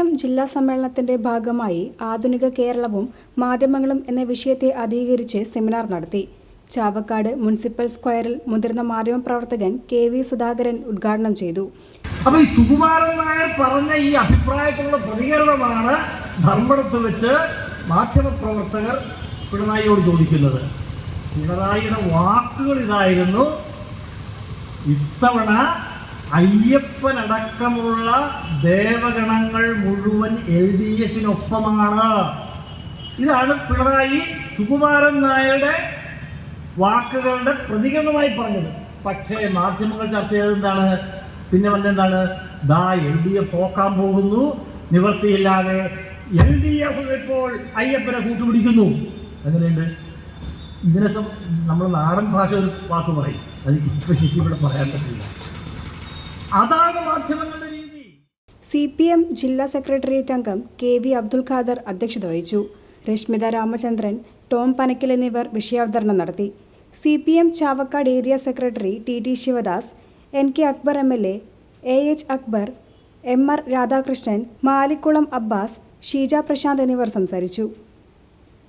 M ജില്ലാ സമ്മേളനത്തിന്റെ ഭാഗമായി ആധുനിക കേരളവും മാധ്യമങ്ങളും എന്ന വിഷയത്തെ അധികരിച്ച് സെമിനാർ നടത്തി. ചാവക്കാട് മുനിസിപ്പൽ സ്ക്വയറിൽ മുതിർന്ന മാധ്യമപ്രവർത്തകൻ കെ വി സുധാകരൻ ഉദ്ഘാടനം ചെയ്തു. അപ്പൊ ഈ സുകുമാരൻ നായർ പറഞ്ഞ ഈ അഭിപ്രായത്തിലുള്ള പ്രതികരണമാണ് ധർമ്മടത്ത് വെച്ച് മാധ്യമപ്രവർത്തകർ പിണറായിയോട് ചോദിക്കുന്നത്. പിണറായിയുടെ വാക്കുകൾ ഇതായിരുന്നു. ഇത്തവണ അയ്യപ്പനടക്കമുള്ള ദേവഗണങ്ങൾ മുഴുവൻ എൽ ഡി എഫിനൊപ്പമാണ്. ഇതാണ് പിണറായി സുകുമാരൻ നായരുടെ വാക്കുകളുടെ പ്രതികരണമായി പറഞ്ഞത്. പക്ഷേ മാധ്യമങ്ങൾ ചർച്ച ചെയ്തത് എന്താണ് പിന്നെ വന്നെന്താണ്? ദാ എൽ ഡി എഫ് തോക്കാൻ പോകുന്നു. നിവൃത്തിയില്ലാതെ എൽ ഡി എഫ് ഇപ്പോൾ അയ്യപ്പനെ കൂട്ടുപിടിക്കുന്നു. എങ്ങനെയുണ്ട്? ഇതിനൊക്കെ നമ്മൾ നാടൻ ഭാഷ ഒരു വാക്ക് പറയും. അത് ഇപ്പം ഇവിടെ പറയാൻ പറ്റില്ല. അതാണ് മാധ്യമങ്ങളുടെ രീതി. സി പി എം ജില്ലാ സെക്രട്ടേറിയറ്റ് അംഗം കെ വി അബ്ദുൽ ഖാദർ അധ്യക്ഷത വഹിച്ചു. രശ്മിത രാമചന്ദ്രൻ ടോം പനക്കിൽ എന്നിവർ വിഷയാവതരണം നടത്തി. C P M Chavakkad area secretary T T Sivadas N K Akbar M L A A H Akbar M R Radhakrishnan Malikkulam Abbas Sheeja Prashanth എന്നിവർ സംസാരിച്ചു.